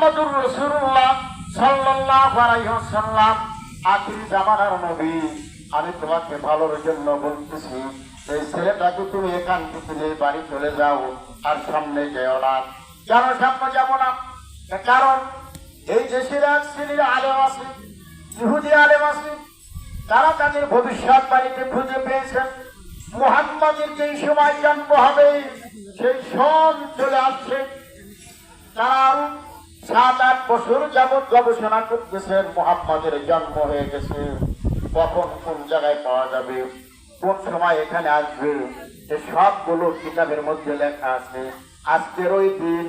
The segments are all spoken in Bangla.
মুহাম্মদুর রাসূলুল্লাহ সাল্লাল্লাহু আলাইহি ওয়াসাল্লাম আখির জামানার নবী। আমি তোমাকে ভালোর জন্য বলতেছি, এই ছেলেটাকে তুমি এখান থেকে নিয়ে বাড়ি চলে যাও আর সামনে যেও না। কেন সামনে যাব না? কারণ এই যে সিরাজ শ্রেণির আলেম আছে ইহুদি আলেম আছে তারা তাদের ভবিষ্যৎ বাড়িতে খুঁজে পেয়েছেন। মুহাম্মাদের যেই সময় জন্ম হবে, সেই সব চলে আসছে। তারা সাত আট বছর যাবৎ গবেষণা করতেছেন মোহাম্মদের জন্ম হয়ে গেছে। কখন কোন জায়গায় পাওয়া যাবে? কোন সময় এখানে আসবে? এ সবগুলো কিতাবের মধ্যে লেখা আছে, আজকের ওই দিন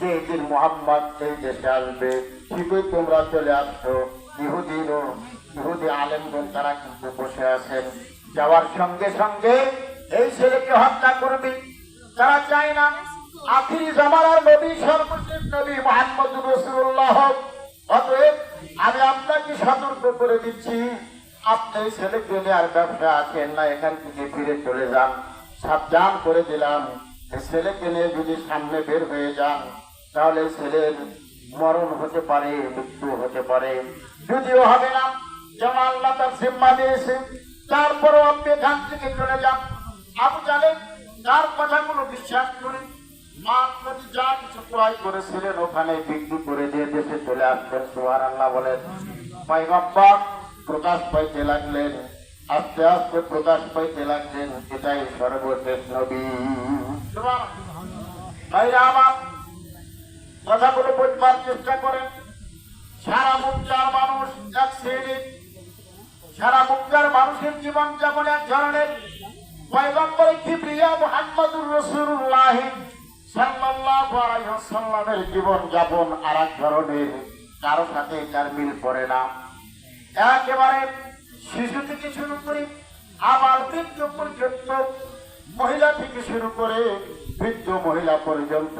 যে দিন মোহাম্মদ এই দেশে আসবে, ঠিকই তোমরা চলে আসছো। ইহুদিন ও ইহুদি আলেমগণ তারা কিন্তু বসে আছেন। যাওয়ার সঙ্গে সঙ্গে এই ছেলেকে হত্যা করবে। তারা চায় না, আখিরি জামানার নবী সর্বশেষ নবী মোহাম্মদ রসুল্লাহ অতএব আমি আপনাকে সতর্ক করে দিচ্ছি। আপনি ছেলেকে নিয়ে আর ব্যবসা আছেন না, এখান থেকে ফিরে চলে যান। সাবধান করে দিলাম। ছেলেকে নিয়ে যদি সামনে বের হয়ে যান, তাহলে ছেলের মরণ হতে পারে, মৃত্যু হতে পারে। যদিও হবে না যেমন আল্লাহ তার জিম্মা দিয়েছে। তারপরও আপনি এখান থেকে চলে যান। আবু জানেন, তার কথাগুলো বিশ্বাস করে করেছিলেন, ওখানে বিক্রি করে দিয়ে দেশে চলে আসছেন সোহার আল্লাহ বলেন প্রকাশ পাইতে লাগলেন, আস্তে আস্তে প্রকাশ পাইতে লাগলেন, এটাই সর্বশেষ নবী। কথাগুলো বুঝবার চেষ্টা করেন। সারা মুক্তার মানুষ এক সারা মুক্তার মানুষের জীবন যেমন এক ধরনের পয়গম্বর কিবরিয়া মুহাম্মদুর ওয়াসাল্লামের জীবন যাপন আর এক ধরনের। কারও সাথে তার মিল পড়ে না। একেবারে শিশু থেকে শুরু করে আবার বৃদ্ধ পর্যন্ত, মহিলা থেকে শুরু করে বৃদ্ধ মহিলা পর্যন্ত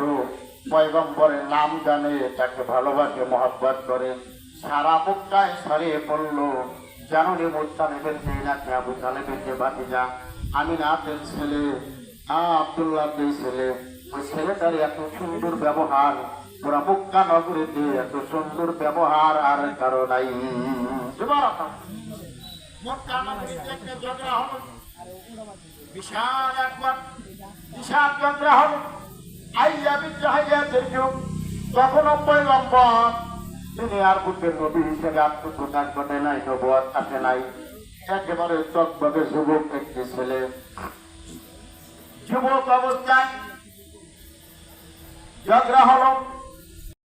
পয়গম্বরের নাম জানে, তাকে ভালোবাসে, মহাব্বত করে। সারা মুক্তায় ছড়িয়ে পড়ল। জানুনি মোত্তালেবের যে নাকি আবু তালেবের যে বাতিজা আমি নাথের ছেলে আ আবদুল্লাহ ছেলে ছেলেটার এত সুন্দর ব্যবহার পুরা মুক্কা নগরীতে এত সুন্দর ব্যবহার আর কারও নাই। বিশাল বিশাল তিনি আর বুদ্ধের নবী হিসেবে আত্মপ্রকাশ ঘটে নাই নবুয়াত আসে নাই। একেবারে তকভাবে যুবক একটি ছেলে। যুবক অবস্থায় ঝগড়া হলো